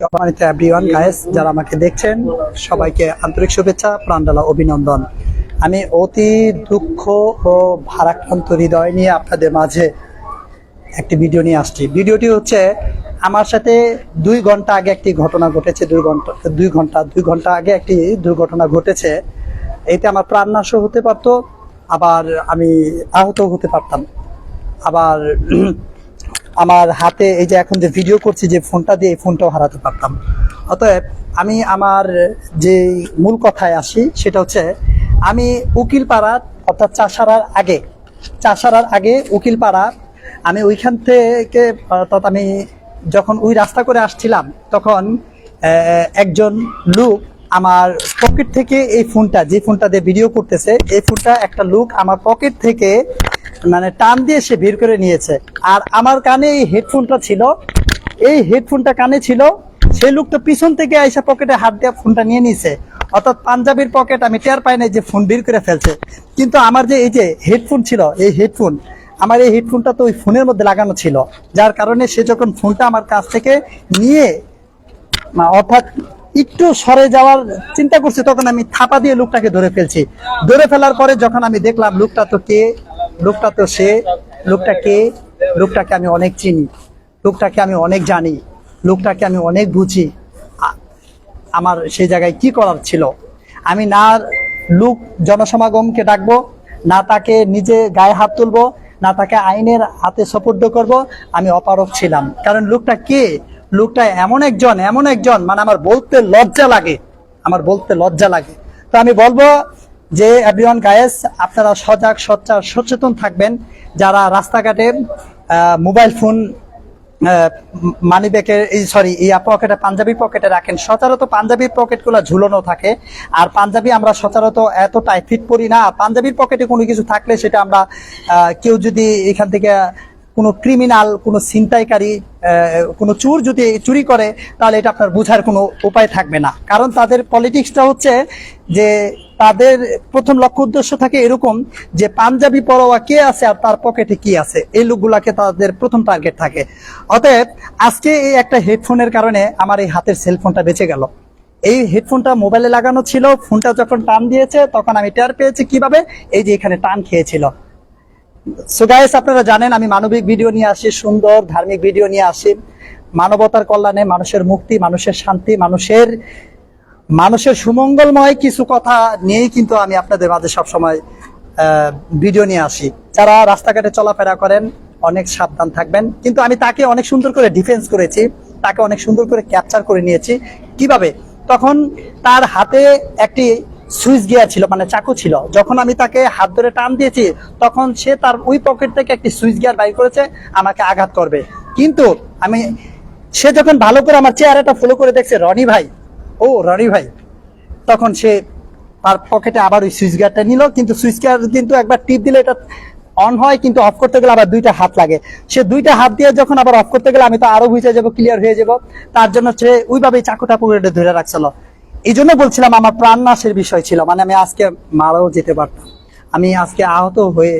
সম্মানিত everyone guys যারা আমাকে দেখছেন, সবাইকে আন্তরিক শুভেচ্ছা, প্রাণডালা অভিনন্দন। আমি অতি দুঃখ ও ভারাক্রান্ত হৃদয় নিয়ে আপনাদের মাঝে একটি ভিডিও নিয়ে আসছি। ভিডিওটি হচ্ছে, আমার সাথে দুই ঘণ্টা আগে একটি ঘটনা ঘটেছে, দুই ঘণ্টা দুই ঘণ্টা দুই ঘণ্টা আগে একটি দুর্ঘটনা ঘটেছে। এতে আমার প্রাণনাশও হতে পারতো, আবার আমি আহত হতে পারতাম। আবার আমার হাতে এই যে এখন যে ভিডিও করছি যে ফোনটা দিয়ে এই ফোনটাও হারাতে পারতাম। অতএব আমি আমার যে মূল কথায় আসি, সেটা হচ্ছে আমি উকিলপাড়া, অর্থাৎ চাষারার আগে চাষারার আগে উকিলপাড়া, আমি ওইখান থেকে, অর্থাৎ আমি যখন ওই রাস্তা করে আসছিলাম, তখন একজন লোক আমার পকেট থেকে এই ফোনটা যে ফোনটা দিয়ে ভিডিও করতেছে, এই ফোনটা একটা লুক আমার পকেট থেকে মানে টান দিয়ে সে বের করে নিয়েছে। আর আমার কানে এই হেডফোনটা ছিল, এই হেডফোনটা কানে ছিল সেই লোকটা পিছন থেকে আইসা পকেটে হাত দিয়ে ফোনটা নিয়ে নিছে। অর্থাৎ পাঞ্জাবির পকেট আমি টের পাই নাই যে ফোন বের করে ফেলছে। কিন্তু আমার যে এই যে হেডফোন ছিল, এই হেডফোন আমার এই হেডফোনটা তো ওই ফোনের মধ্যে লাগানো ছিল। যার কারণে সে যখন ফোনটা আমার কাছ থেকে নিয়ে অর্থাৎ একটু সরে যাওয়ার চিন্তা করছি, তখন আমি থাপা দিয়ে লোকটাকে ধরে ফেলছি। ধরে ফেলার পরে যখন আমি দেখলাম লোকটা তো কে, লোকটা তো সে, লোকটা কে, লোকটাকে আমি অনেক চিনি, লোকটাকে আমি অনেক জানি, লোকটাকে আমি অনেক বুঝি। আমার সেই জায়গায় কি করার ছিল? আমি না লোক জনসমাগমকে ডাকবো, না তাকে নিজে গায়ে হাত তুলবো, না তাকে আইনের হাতে সপর্দ করব, আমি অপারক ছিলাম। কারণ লোকটা কে? লোকটা এমন একজন এমন একজন মানে আমার বলতে লজ্জা লাগে, আমার বলতে লজ্জা লাগে। তো আমি বলব যে এভরিওয়ান গায়েস আপনারা সজাগ, সচ্চা, সচেতন থাকবেন। যারা রাস্তাঘাটে মোবাইল ফোন মানি ব্যাগের এই সরি এই পকেটে পাঞ্জাবি পকেটে রাখেন, সচরাচর পাঞ্জাবির পকেটগুলো ঝুলানো থাকে। আর পাঞ্জাবি আমরা সচরাচর এত টাইট ফিট পরি না। পাঞ্জাবির পকেটে কোনো কিছু থাকলে সেটা আমরা কেউ যদি এখান থেকে কোনো ক্রিমিনাল কোনো ছিনতাইকারী কোনো চোর যদি চুরি করে, তাহলে এটা আপনার বোঝার কোনো উপায় থাকবে না। কারণ তাদের পলিটিক্সটা হচ্ছে যে তাদের প্রথম লক্ষ্য উদ্দেশ্য থাকে এরকম যে পাঞ্জাবি পরোয়া কে আছে আর তার পকেটে কি আছে? এই লোকগুলাকে তাদের প্রথম টার্গেট থাকে। অতএব আজকে এই একটা হেডফোনের কারণে আমার এই হাতের সেলফোনটা বেঁচে গেল। এই হেডফোনটা মোবাইলে লাগানো ছিল ফোনটা যখন টান দিয়েছে, তখন আমি টের পেয়েছি কীভাবে? এই যে এখানে টান খেয়েছিল। সো গাইস আপনারা জানেন, আমি মানবিক ভিডিও নিয়ে আসি, সুন্দর ধার্মিক ভিডিও নিয়ে আসি। মানবতার কল্যাণে মানুষের মুক্তি, মানুষের শান্তি, মানুষের মানুষের সুমঙ্গলময় কিছু কথা নিয়েই কিন্তু আমি আপনাদের মাঝে সবসময় ভিডিও নিয়ে আসি। যারা রাস্তাঘাটে চলাফেরা করেন, অনেক সাবধান থাকবেন। কিন্তু আমি তাকে অনেক সুন্দর করে ডিফেন্স করেছি, তাকে অনেক সুন্দর করে ক্যাপচার করে নিয়েছি। কীভাবে? তখন তার হাতে একটি সুইচ গিয়ার ছিল মানে চাকু ছিল। যখন আমি তাকে হাত ধরে টান দিয়েছি, তখন সে তার ওই পকেট থেকে একটি সুইচ গিয়ার বাইর করেছে, আমাকে আঘাত করবে। কিন্তু আমি, সে যখন ভালো করে আমার চেহারাটা ফলো করে দেখছে, রনি ভাই, ও রনি ভাই, তখন সে তার পকেটে আবার ওই সুইচ গিয়ারটা নিল, কিন্তু সুইচ গিয়ার কিন্তু একবার টিপ দিলে এটা অন হয়, কিন্তু অফ করতে গেলে আবার দুইটা হাত লাগে। সে দুইটা হাত দিয়ে যখন আবার অফ করতে গেলে আমি তো আরও বুঝে যাব ক্লিয়ার হয়ে যাব। তার জন্য সে ওইভাবেই চাকুটা পকেটে ধরে রাখছিল। এই জন্য বলছিলাম আমার প্রাণ নাশের বিষয় ছিল মানে আমি আজকে মারাও যেতে পারতাম। আমি আজকে আহত হয়ে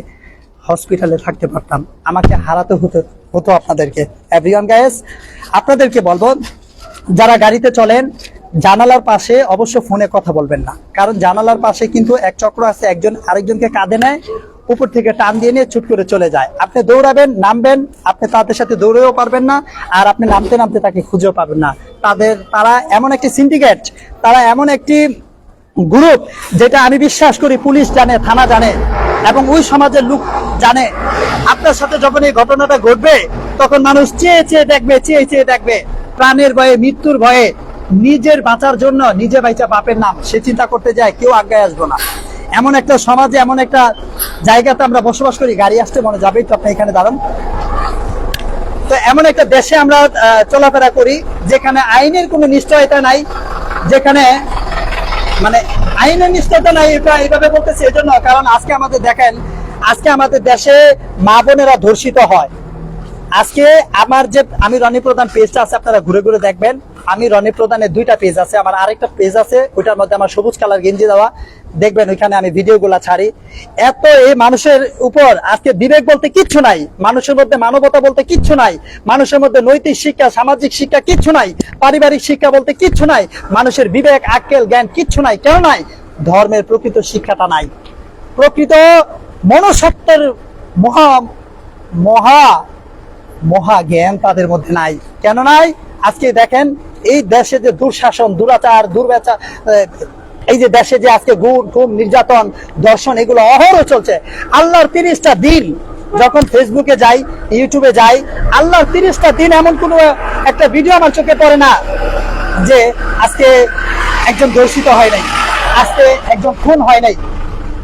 হসপিটালে থাকতে পারতাম। আমাকে হারাতে হতো হতো আপনাদেরকে। এভরিওয়ান গায়েস আপনাদেরকে বলব, যারা গাড়িতে চলেন, জানালার পাশে অবশ্য ফোনে কথা বলবেন না। কারণ জানালার পাশে কিন্তু এক চক্র আছে, একজন আরেকজনকে কাঁধে নেয় উপর থেকে টান দিয়ে নিয়ে ছুট করে চলে যায়। আপনি দৌড়াবেন, নামবেন, আপনি তাদের সাথে দৌড়েও পারবেন না, আর আপনি নামতে নামতে তাকে খুঁজেও পাবেন না। তাদের, তারা এমন একটি সিন্ডিকেট তারা এমন একটি গ্রুপ যেটা আমি বিশ্বাস করি পুলিশ জানে, থানা জানে, এবং ওই সমাজের লোক জানে। আপনার সাথে যখন এই ঘটনাটা ঘটবে, তখন মানুষ চেয়ে চেয়ে দেখবে, চেয়ে চেয়ে দেখবে। প্রাণের ভয়ে, মৃত্যুর ভয়ে, নিজের বাঁচার জন্য নিজে বাইচা বাপের নাম। সে চিন্তা করতে যায়, কেউ আজ্ঞায় আসব না। এমন একটা সমাজে, এমন একটা জায়গাতে আমরা বসবাস করি, গাড়ি আসতে মনে যাবেই তো আপনি এখানে দাঁড়ান। তো এমন একটা দেশে আমরা চলাফেরা করি, যেখানে আইনের কোনো নিশ্চয়তা নাই, যেখানে মানে আইনের নিশ্চয়তা নাই, এটা এইভাবে বলতেছি এই জন্য কারণ আজকে আমাদের দেখেন, আজকে আমাদের দেশে মা বোনেরা ধর্ষিত হয়। আজকে আমার যে, আমি রনি প্রধান পেজটা আছে, আপনারা ঘুরে ঘুরে দেখবেন। আমি রনি প্রধানের দুইটা পেজ আছে, আমার আরেকটা পেজ আছে, ওইটার মধ্যে আমার সবুজ কালার গেঞ্জি দেওয়া। দেখবেন ওইখানে আমি ভিডিওগুলা ছাড়ি। এত এই মানুষের উপর আজকে বিবেক বলতে কিচ্ছু নাই, মানুষের মধ্যে মানবতা বলতে কিচ্ছু নাই, মানুষের মধ্যে নৈতিক শিক্ষা, সামাজিক শিক্ষা কিচ্ছু নাই, পারিবারিক শিক্ষা বলতে কিচ্ছু নাই, মানুষের বিবেক, আক্কেল, জ্ঞান কিচ্ছু নাই কেন নাই, ধর্মের প্রকৃত শিক্ষাটা নাই। প্রকৃত মনসত্বের মহা মহা মহা জ্ঞান তাদের মধ্যে নাই। কেন নাই? আজকে দেখেন এই দেশে যে দুঃশাসন দুরাচার দুর্ব্যাচার আহ, এই যে দেশে যে আজকে গুণ খুন নির্যাতন দর্শন এগুলো অহরহ চলছে। আল্লাহর তিরিশটা দিন যখন ফেসবুকে যাই ইউটিউবে যাই আল্লাহর তিরিশটা দিন এমন কোনো একটা ভিডিও আমার চোখে পড়ে না যে আজকে একজন দর্শিত হয় নাই আজকে একজন খুন হয় নাই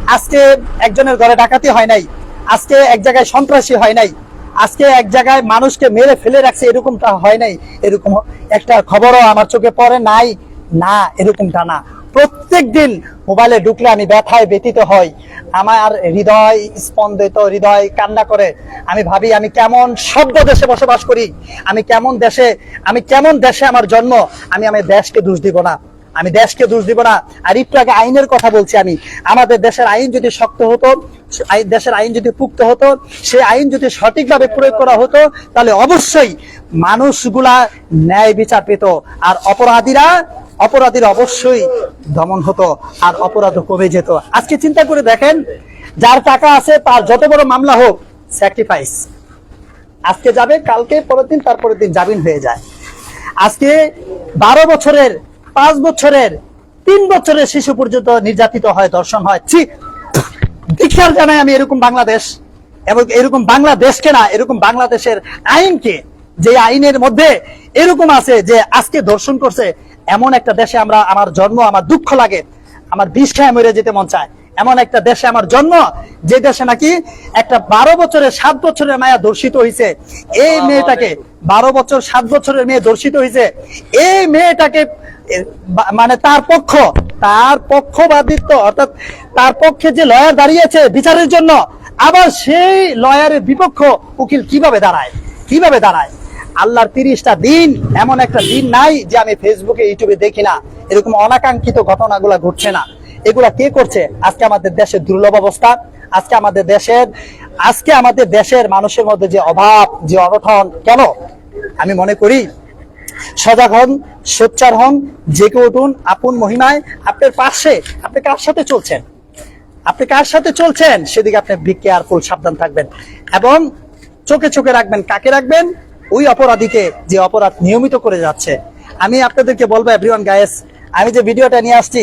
আজকে একজনের ঘরে ডাকাতি হয় নাই আজকে এক জায়গায় সন্ত্রাসী হয় নাই। আজকে এক জায়গায় মানুষকে মেরে ফেলে রাখছে, এরকমটা হয় নাই। এরকম একটা খবরও আমার চোখে পড়ে নাই। না, এরকমটা না। প্রত্যেক দিন মোবাইলে ঢুকলে আমি ব্যথায় ব্যতীত হই। আমার হৃদয় স্পন্দিত, হৃদয় কান্না করে। আমি ভাবি, আমি কেমন সভ্য দেশে বসবাস করি? আমি কেমন দেশে, আমি কেমন দেশে আমার জন্ম? আমি আমার দেশকে দোষ দিব না। আমি দেশকে দোষ দিব না। আর একটু আগে আইনের কথা বলছি আমি। আমাদের দেশের আইন যদি শক্ত হতো দেশের আইন যদি পুক্ত হতো সেই আইন যদি সঠিকভাবে প্রয়োগ করা হতো, তাহলে অবশ্যই মানুষগুলা ন্যায় বিচার পেত। আর অপরাধীরা অপরাধীরা অবশ্যই দমন হতো আর অপরাধ কমে যেত। আজকে চিন্তা করে দেখেন, যার টাকা আছে তার যত বড় মামলা হোক স্যাক্রিফাইস আজকে যাবে, কালকে, পরের দিন, তারপরের দিন জামিন হয়ে যায়। আজকে বারো বছরের পাঁচ বছরের, তিন বছরের শিশু পর্যন্ত নির্যাতিত হয়, ধর্ষণ হয়। দীক্ষার জানাই আমি এরকম বাংলাদেশ, এবং এরকম বাংলাদেশকে না, এরকম বাংলাদেশের আইনকে, যে আইনের মধ্যে এরকম আছে যে আজকে ধর্ষণ করছে, এমন একটা দেশে আমরা, আমার জন্ম, আমার দুঃখ লাগে। আমার বিষ খায় মরে যেতে মন চায়। এমন একটা দেশে আমার জন্ম যে দেশে নাকি একটা বারো বছরের সাত বছরের মায়া দর্শিত হয়েছে এই মেয়েটাকে বারো বছর সাত বছরের মেয়ে দর্শিত হয়েছে এই মেয়েটাকে মানে তার পক্ষ তার পক্ষবাদিত্ব অর্থাৎ তার পক্ষে যে লয়ার দাঁড়িয়েছে বিচারের জন্য আবার সেই লয়ারের বিপক্ষ উকিল কীভাবে দাঁড়ায়? কীভাবে দাঁড়ায়? আল্লাহর তিরিশটা দিন এমন একটা দিন নাই যে আমি ফেসবুকে ইউটিউবে দেখি না। এরকম অনাকাঙ্ক্ষিত ঘটনাগুলো ঘটছে না। এগুলা কে করছে? আজকে আমাদের দেশের দুর্লভ অবস্থা, আজকে আমাদের দেশের আজকে আমাদের দেশের মানুষের মধ্যে যে অভাব, যে অনঠন কেন? আমি মনে করি, সজাগ হন, সোচ্চার হন, জেগে উঠুন, আপন মহিমায়। আপনার পাশে, আপনি কার সাথে চলছেন? আপনি কার সাথে চলছেন? সেদিকে আপনি বি কেয়ারফুল সাবধান থাকবেন। এবং চোখে চোখে রাখবেন, কাকে রাখবেন? ওই অপরাধীকে যে অপরাধ নিয়মিত করে যাচ্ছে। আমি আপনাদেরকে বলব এভরিওয়ান গায়েস আমি যে ভিডিওটা নিয়ে আসছি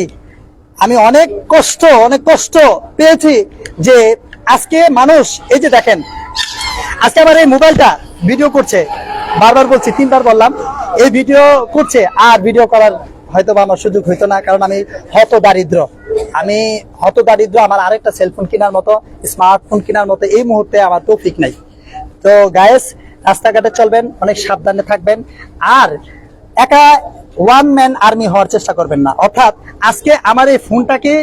আমি অনেক কষ্ট অনেক কষ্ট পেয়েছি যে আজকে মানুষ, এই যে দেখেন, আজকে আমার এই মোবাইলটা ভিডিও করছে। বারবার বলছি, তিনবার বললাম, এই ভিডিও করছে, আর ভিডিও করার হয়তো বা আমার সুযোগ হইতো না, কারণ আমি হত দারিদ্র আমি হত দারিদ্র আমার আরেকটা সেলফোন কেনার মতো স্মার্টফোন কেনার মতো, এই মুহূর্তে আমার তো তৌফিক নাই। তো গায়েস রাস্তাঘাটে চলবেন, অনেক সাবধানে থাকবেন, আর একা ওয়ান ম্যান আর্মি হওয়ার চেষ্টা করবেন না। অর্থাৎ আজকে আমার এই ফোনটাকে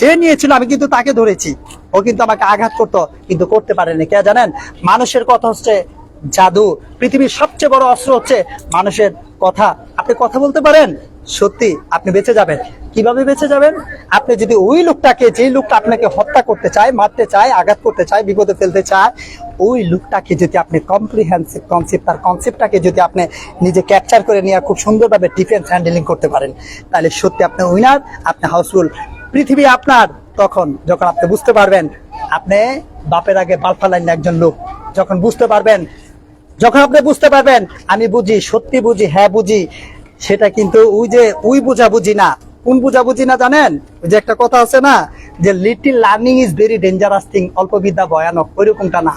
যে নিয়েছিল, আমি কিন্তু তাকে ধরেছি। ও কিন্তু আমাকে আঘাত করতো, কিন্তু করতে পারেনি। কে জানেন? মানুষের কথা হচ্ছে জাদু। পৃথিবীর সবচেয়ে বড় অস্ত্র হচ্ছে মানুষের কথা। আপনি কথা বলতে পারেন, সত্যি আপনি বেঁচে যাবেন। কীভাবে বেঁচে যাবেন? আপনি যদি ওই লোকটাকে, যেই লোকটা আপনাকে হত্যা করতে চায়, মারতে চায়, আঘাত করতে চায়, বিপদে ফেলতে চায়, ওই লোকটাকে যদি আপনি কম্প্রিহেন্সিভ কনসেপ্ট তার কনসেপ্টটাকে যদি আপনি নিজে ক্যাপচার করে নিয়ে খুব সুন্দরভাবে ডিফেন্স হ্যান্ডেলিং করতে পারেন, তাহলে সত্যি আপনি উইনার আপনি হাউসফুল পৃথিবী আপনার। তখন যখন আপনি বুঝতে পারবেন, আপনি বাপের আগে বালফালাইন একজন লোক। যখন বুঝতে পারবেন, যখন আপনি বুঝতে পারবেন, আমি বুঝি, সত্যি বুঝি হ্যাঁ বুঝি সেটা কিন্তু ওই যে ওই বুঝা বুঝি না। কোন বুঝা বুঝি না জানেন? ওই যে একটা কথা আছে না, যে little learning is very dangerous thing অল্প বিদ্যা ভয়ানক, ওইরকমটা না।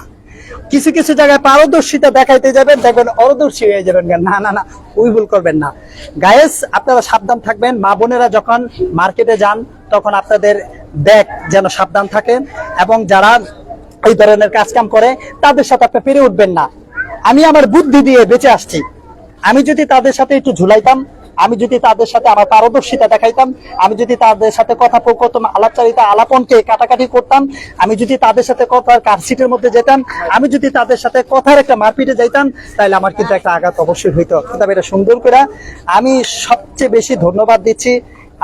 কিছু কিছু জায়গায় পারদর্শিতা দেখাইতে যাবেন, দেখবেন অরদর্শী হয়ে যাবেন। না না না, ওই ভুল করবেন না। গায়েস আপনারা সাবধান থাকবেন। মা বোনেরা যখন মার্কেটে যান, তখন আপনাদের ব্যাগ যেন সাবধান থাকেন এবং যারা এই ধরনের কাজকাম করে, তাদের সাথে আপনি পেরে উঠবেন না। আমি আমার বুদ্ধি দিয়ে বেঁচে আসছি। আমি যদি তাদের সাথে একটু ঝুলাইতাম, আমি যদি তাদের সাথে আমার পারদর্শিতা দেখাইতাম, আমি যদি তাদের সাথে কথা প্রকতম আলাপচারিতা, আলাপনকে কাটাকাটি করতাম, আমি যদি তাদের সাথে কথার কারসিটের মধ্যে যেতাম, আমি যদি তাদের সাথে কথার একটা মারপিটে যাইতাম তাহলে আমার কিন্তু একটা আঘাত অবশ্যই হইতো। আমি এটা সুন্দর করে আমি সবচেয়ে বেশি ধন্যবাদ দিচ্ছি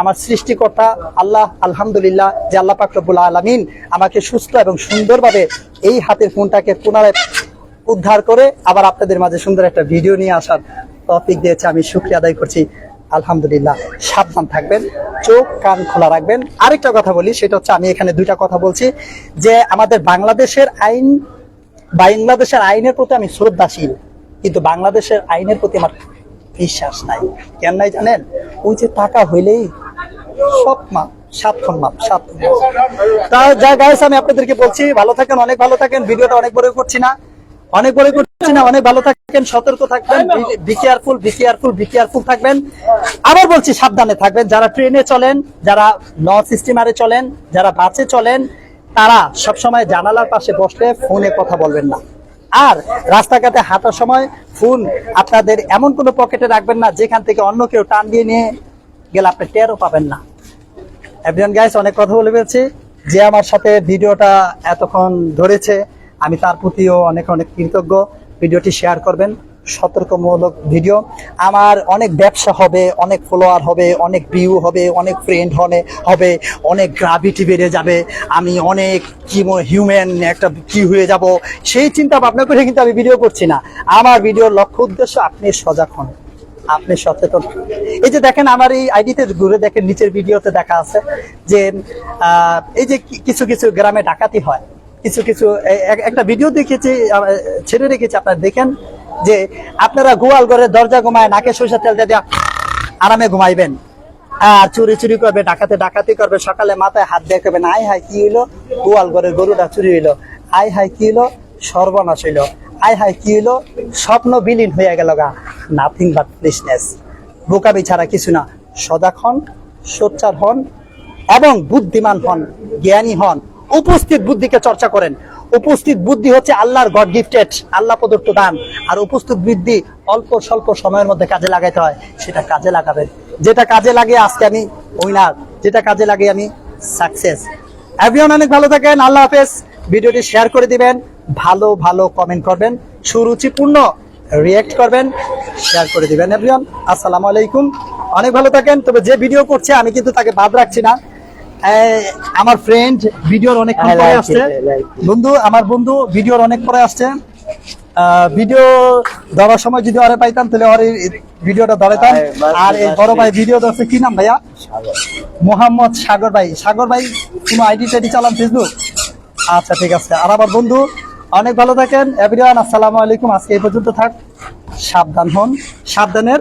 আমার সৃষ্টিকর্তা আল্লাহ, আলহামদুলিল্লাহ, যে আল্লাহ পাক রব্বুল আলামিন আমাকে সুস্থ এবং সুন্দরভাবে এই হাতের ফোনটাকে পুনরায় উদ্ধার করে আবার আপনাদের মাঝে সুন্দর একটা ভিডিও নিয়ে আসার টপিক দিয়েছে, আমি শুক্রিয়া আদায় করছি। আলহামদুলিল্লাহ, সাবধান থাকবেন, চোখ কান খোলা রাখবেন। আরেকটা কথা বলি, সেটা হচ্ছে আমি এখানে দুইটা কথা বলছি, যে আমাদের বাংলাদেশের আইন, বাংলাদেশের আইনের প্রতি আমি শ্রদ্ধাশীল, কিন্তু বাংলাদেশের আইনের প্রতি আমার বিশ্বাস নাই। কেন নাই জানেন? ওই যে টাকা হইলেই সব মাপ সাতক্ষণ মাপ সাতক্ষণ। তা যা গাইস আমি আপনাদেরকে বলছি, ভালো থাকেন, অনেক ভালো থাকেন, ভিডিওটা অনেক বড় করছি না। অনেক বড় করছি না অনেক ভালো থাকবেন সতর্ক থাকবেন be careful be careful be careful থাকবেন। আবার বলছি সাবধানে থাকবেন। যারা ট্রেনে চলেন যারা নন সিস্টেমারে চলেন যারা বাসে চলেন তারা সবসময় জানালার পাশে বসলে ফোনে কথা বলবেন না। আর রাস্তাঘাটে হাঁটার সময় ফোন আপনাদের এমন কোনো পকেটে রাখবেন না যেখান থেকে অন্য কেউ টান দিয়ে নিয়ে গেলে আপনি টেরও পাবেন না। এভরিওয়ান গাইস অনেক কথা বলে ফেলছি। যে আমার সাথে ভিডিওটা এতক্ষণ ধরেছে আমি তার প্রতিও অনেক অনেক কৃতজ্ঞ। ভিডিওটি শেয়ার করবেন, সতর্কমূলক ভিডিও। আমার অনেক ব্যবসা হবে, অনেক ফলোয়ার হবে, অনেক ভিউ হবে, অনেক ফ্রেন্ড হনে হবে, অনেক গ্রাভিটি বেড়ে যাবে। আমি অনেক কি হিউম্যান একটা কি হয়ে যাব, সেই চিন্তা ভাবনা করে কিন্তু আমি ভিডিও করছি না। আমার ভিডিওর লক্ষ্য উদ্দেশ্য আপনি সজাগ হন, আপনি সচেতন এই যে দেখেন, আমার এই আইডিতে ঘুরে দেখেন, নিচের ভিডিওতে দেখা আছে যে এই যে কিছু কিছু গ্রামে ডাকাতি হয়। কিছু কিছু একটা ভিডিও দেখেছি ছেড়ে রেখেছি, আপনারা দেখেন যে আপনারা গোয়াল ঘরের দরজা ঘুমায়, নাকে সরিষা তেল দিয়ে আরামে ঘুমাইবেন। আর চুরি চুরি করবে, ডাকাতে ডাকাতি করবে, সকালে মাথায় হাত দিয়ে করবেন আয় হাই কি হইল? গোয়াল ঘরের গরুটা চুরি হইল। আয় হাই কি হইল? সর্বনাশ হইল। আয় হাই কি হইল? স্বপ্ন বিলীন হয়ে গেল গা। নাথিং বাট প্লিসনেস বোকাবি ছাড়া কিছু না। সজাগ হন, সোচ্চার হন, এবং বুদ্ধিমান হন, জ্ঞানী হন। উপস্থিত বুদ্ধিকে চর্চা করেন। উপস্থিত বুদ্ধি হচ্ছে আল্লাহর গড গিফটেড আল্লাহ প্রদত্ত দান। আর উপস্থিত বুদ্ধি অল্প স্বল্প সময়ের মধ্যে কাজে লাগাইতে হয়, সেটা কাজে লাগাবেন যেটা কাজে লাগে আজকে আমি উইনার যেটা কাজে লাগে আমি সাকসেস এভরিওয়ান অনেক ভালো থাকেন, আল্লাহ হাফেজ। ভিডিওটি শেয়ার করে দিবেন, ভালো ভালো কমেন্ট করবেন, সুরুচিপূর্ণ রিয়েক্ট করবেন শেয়ার করে দিবেন এভরিওয়ান আসসালামু আলাইকুম। অনেক ভালো থাকেন, তবে যে ভিডিও করছে, আমি কিন্তু তাকে বাদ রাখছি না। আমার ফ্রেন্ড ভিডিওর অনেক পরে আসছে। বন্ধু আমার বন্ধু ভিডিওর অনেক পরে আসছে। ভিডিও ধরার সময় যদি আরে পাইতাম তাহলে ভিডিওটা আর এই বড় ভাই ভিডিও ধরছে কি নাম ভাইয়া? মোহাম্মদ সাগর ভাই। সাগর ভাই কোনো আইডি টাইডি চালান ফেসবুক আচ্ছা ঠিক আছে। আর আমার বন্ধু অনেক ভালো থাকেন। এভরিওয়ান আসসালামু আলাইকুম। আজকে এই পর্যন্ত থাক। সাবধান হন। সাবধানের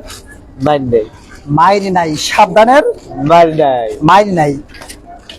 মাইন্ডে মাইরি নাই। সাবধানের মাইরি নাই।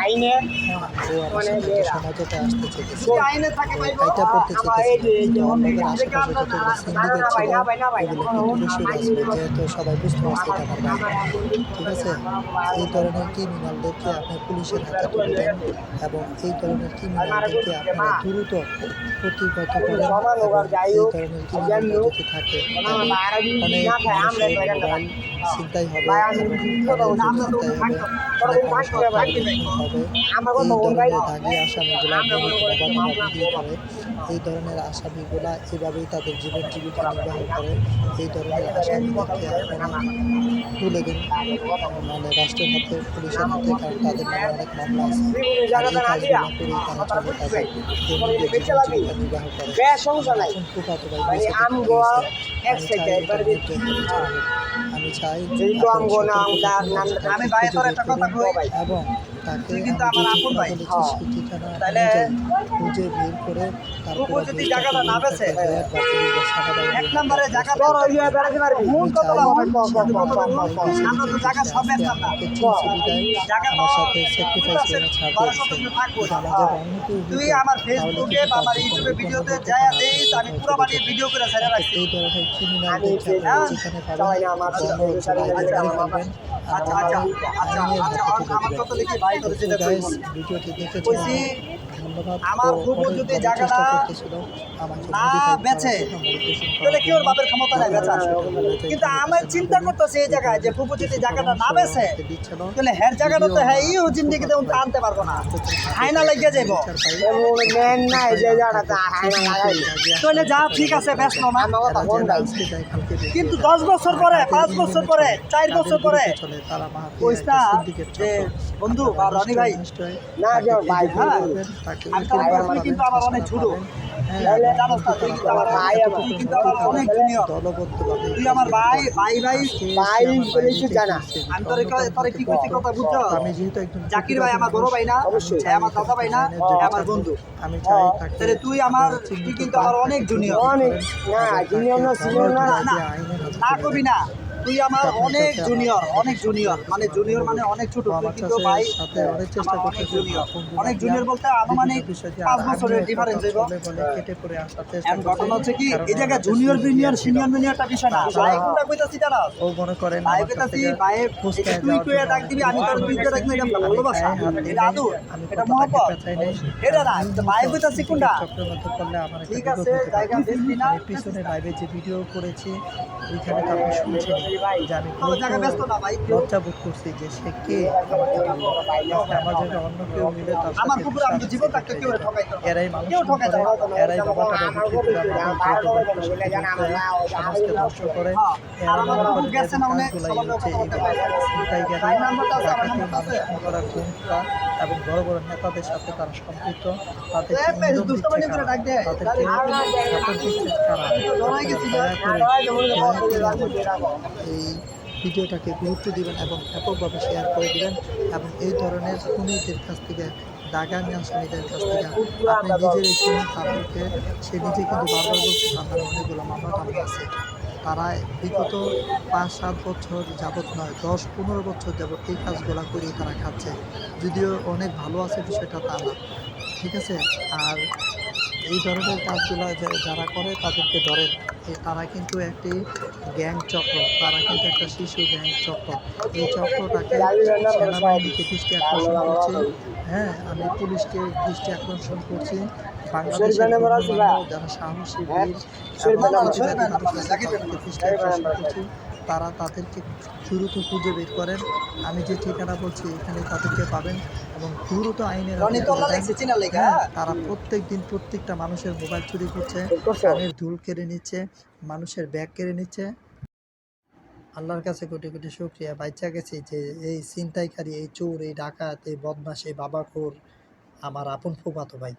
আইনে মানে বেরা আইনে থাকে এটা করতে আমাদের আশেপাশে যতগুলো ছিল, এগুলো বেশি যেহেতু সবাই বুঝতে পারছে টাকার। ঠিক আছে? এই ধরনের ক্রিমিনালদেরকে আপনি পুলিশের হাতে তুলে দেন এবং এই ধরনের ক্রিমিনালদেরকে আপনারা দ্রুত প্রতিগত করেন এবং এই ধরনের ক্রিমিনাল যদি থাকে অনেক মানুষের এটা ছিনতাই হবে। ছিনতাই হবে। ভাগ অনেক এই ধরনের আসামিগুলা এভাবেই তাদের জীবন জীবিকা নির্বাহ করে। এই ধরনের আসামিদেরকে আপনারা তুলে দিন। মানে রাষ্ট্রের হাতে পুলিশের হাতে কারণ তাদের নামে অনেক মামলা আছে। এই কাজগুলো করেই তারা চলে তাদের জীবন জীবিকা নির্বাহ করে। এখন ভাই আম চাই এবং তাকে কিন্তু আমি আমার আপন ভাই। হ্যাঁ। অনুযায়ী খুঁজে বের করে তারপরে যদি জায়গাটা না দাঁড়িয়ে এক নম্বরে জায়গা বড় হয়ে বেড়াতে পারবি মূল কত লাভ হয়? সে কত আমার লাভ হয়? ভাই বেঁচে আমরা তো জায়গা সব না। জায়গা আমার সাথে স্যাক্রিফাইস করে কেউ তুই আমার ফেসবুকে কিন্তু বা আমার ইউটিউবে ভিডিওতে। আমি পুরো বানিয়ে ভিডিও করে ছেড়ে রাখছি এই ধরনের যেখানে পাবেন আচ্ছা আচ্ছা আচ্ছা আচ্ছা আমার। কত দেখি ভাই করে তো যেটা guys, করবো। ভিডিওটি দেখেছেন কইছি, ধন্যবাদ আমার যদি জায়গাটা চেষ্টা করতেছিল আমাকে না modify করার বেচে, জন্য, modification করার তাহলে কি ওর বাপের ক্ষমতা নাই বেচার? কিন্তু আমার চিন্তা করতেছে এই জায়গায় যে ফুফু যদি জায়গাটা না বেচে তাহলে হ্যার জায়গাটা তো হ্যাঁ ইও জিন্দিগিতে উনতে আনতে পারব না। হাইনা লাগিয়ে যাইব। মেন নাই যে তাহলে ঠিক আছে না কিন্তু দশ বছর পরে পাঁচ বছর পরে চার বছর পরে বন্ধু বা রনি ভাই। না ভাই হ্যাঁ, আমি যেহেতু একজন জাকির ভাই আমার বড় ভাই না। হ্যাঁ আমার দাদা ভাই না হ্যাঁ আমার বন্ধু। আমি তাহলে তুই আমার তুই কিন্তু আমার অনেক জুনিয়র অনেক না কবি না। তুই আমার অনেক জুনিয়র অনেক জুনিয়র মানে জুনিয়র মানে অনেক ছোট কিন্তু ভাই অনেক চেষ্টা করতেছি জুনিয়র অনেক জুনিয়র বলতে আনুমানিক পাঁচ বছরের ডিফারেন্স বলে কেটে পড়ে আসার চেষ্টা ঘটনা হচ্ছে কি এই জুনিয়র সিনিয়র মিনিয়রটা বিষয় না। ভাই কোনটা কইতাছি জানা ও মনে করেন ভাই কইতাছি ভাই তুই কইয়া ডাক দিবি আমি তোর ডাক এটা ভালোবাসা এটা আদু এটা মহব্বত। এটা না ভাই কইতাছি কোনটা? ঠিক আছে, জায়গা না? পিছনে লাইভে যে ভিডিও করেছি ওইখানে তো আপনি শুনছেন যে আমি লজ্জা বোধ করছি যে সে কে আমার জায়গায় অন্য কেউ মিলে তার আমার সাথে কুকুর আমি তো জীবন থাকতে কেউ ঠকাইতো না। এরাই মানুষ কেউ ঠকাইতো না। বিক্রি করে সমাজকে ধ্বংস করে হ্যাঁ, এরা মনে করে গেছে না অনেক, কাজগুলাই সবার হচ্ছে কথা এই এবং বড় বড় নেতাদের সাথে তারা সম্পৃক্ত তাদের এই ভিডিওটাকে গুরুত্ব দিবেন এবং ব্যাপকভাবে শেয়ার করে দিবেন এবং এই ধরনের খুনিদের কাছ থেকে দাগানি আসামিদের কাছ থেকে আপনি নিজেরই শুনুন তাদেরকে সে নিজে কিন্তু বারবার বলছে তাদের অনেকগুলো মামলা টামলা আছে তারা বিগত পাঁচ সাত বছর যাবত নয় দশ পনেরো বছর যাবত এই কাজগুলো করেই তারা খাচ্ছে। যদিও অনেক ভালো আছে বিষয়টা তা না, ঠিক আছে? আর এই ধরনের কাজগুলো যারা করে তাদেরকে এই তারা কিন্তু একটি গ্যাং চক্র, তারা কিন্তু একটা শিশু গ্যাং চক্র। এই চক্রটাকে সেনাবাহিনীকে দৃষ্টি আকর্ষণ করছে। হ্যাঁ আমি পুলিশকে দৃষ্টি আকর্ষণ করছি। হ্যাঁ, তারা তাদেরকে দ্রুত খুঁজে বের করেন। আমি যে ঠিকানা বলছি এখানে তাদেরকে পাবেন এবং দ্রুত আইনের লেগা হ্যাঁ, তারা প্রত্যেক দিন প্রত্যেকটা মানুষের মোবাইল চুরি করছে। কানের ধুল কেড়ে নিচ্ছে মানুষের ব্যাগ কেড়ে নিচ্ছে। আল্লাহর কাছে কোটি কোটি শুক্রিয়া। বাচ্চা গেছি যে এই ছিনতাইকারী এই চোর এই ডাকাত এই বদমাস এই বাবাখোর আমার আপন ফুফাতো ভাই।